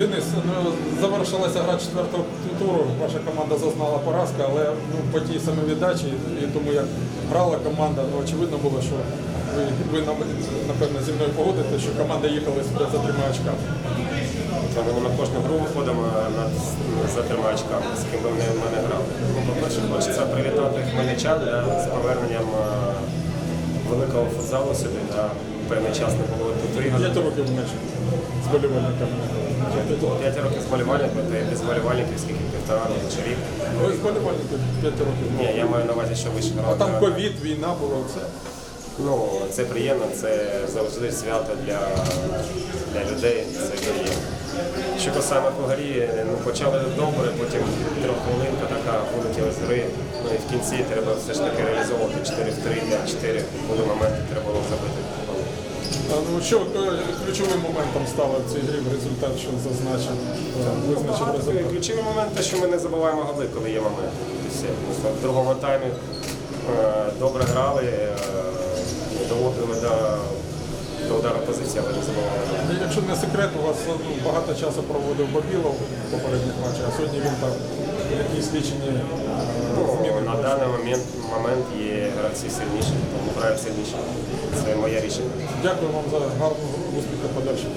Денис, ну, завершилася гра четвертого туру. Ваша команда зазнала поразки, але ну, по тій самій віддачі і тому як грала команда, ну очевидно було, що ви, ви напевно зі мною погодите, що команда їхала сюди за трьома очками. Ми на кожну гру виходимо на, за трьома очками, з ким би в мене грали. Ну, по-перше, хочеться привітати хмельничан з поверненням великого футзалу сюди. Певний час не було тут ігор. П'ять років менше з болівальниками. П'ять років з болівальників, та без болівальників, скільки півтора року чи рік. Ви з болівальників п'ять років. Ні, я маю на увазі, що вище А там ковід, війна була, все. Ну, це приємно, це завжди свято для, для людей, це приємно. Що касаємо по горі, ну, почали добре, потім трьоххвилинка така вилетіла з гри. Ну і в кінці треба все ж таки реалізовувати 4 в 3, 5 4 були моменти, треба було забити. А, Ну, що е, ключовим моментом стало в цій грі в результат, що зазначив, е, визначив результат? Ключовий момент те, що ми не забуваємо голи, коли є момент. В другому таймі е, добре грали, е, доводили до, до удару позиції, але не забували. Якщо не секрет, у вас ну, багато часу проводив Бабілов в попередніх матчах, а сьогодні він там якісь лічені е, зміни. Момент, момент є гравці сильніші, тому граю сильніше. Це моє рішення. Дякую вам за гарну успіху подальших.